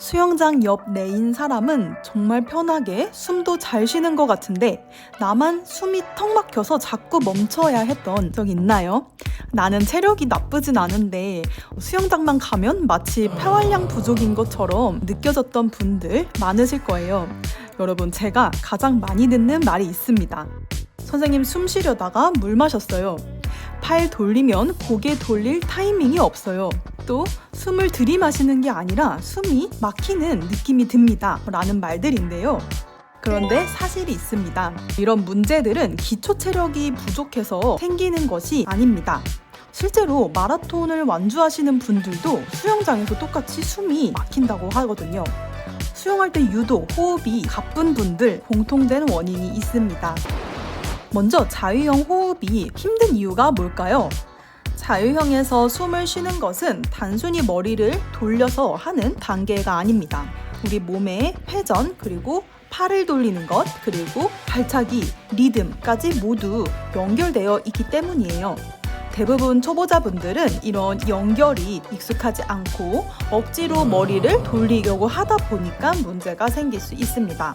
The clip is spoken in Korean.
수영장 옆 레인 사람은 정말 편하게 숨도 잘 쉬는 것 같은데 나만 숨이 턱 막혀서 자꾸 멈춰야 했던 적 있나요? 나는 체력이 나쁘진 않은데 수영장만 가면 마치 폐활량 부족인 것처럼 느껴졌던 분들 많으실 거예요. 여러분, 제가 가장 많이 듣는 말이 있습니다. 선생님 숨 쉬려다가 물 마셨어요. 팔 돌리면 고개 돌릴 타이밍이 없어요. 또 숨을 들이마시는 게 아니라 숨이 막히는 느낌이 듭니다. 라는 말들인데요. 그런데 사실이 있습니다. 이런 문제들은 기초 체력이 부족해서 생기는 것이 아닙니다. 실제로 마라톤을 완주하시는 분들도 수영장에서 똑같이 숨이 막힌다고 하거든요. 수영할 때 유독 호흡이 가쁜 분들 공통된 원인이 있습니다. 먼저 자유형 호흡이 힘든 이유가 뭘까요? 자유형에서 숨을 쉬는 것은 단순히 머리를 돌려서 하는 단계가 아닙니다. 우리 몸의 회전 그리고 팔을 돌리는 것 그리고 발차기, 리듬까지 모두 연결되어 있기 때문이에요. 대부분 초보자분들은 이런 연결이 익숙하지 않고 억지로 머리를 돌리려고 하다 보니까 문제가 생길 수 있습니다.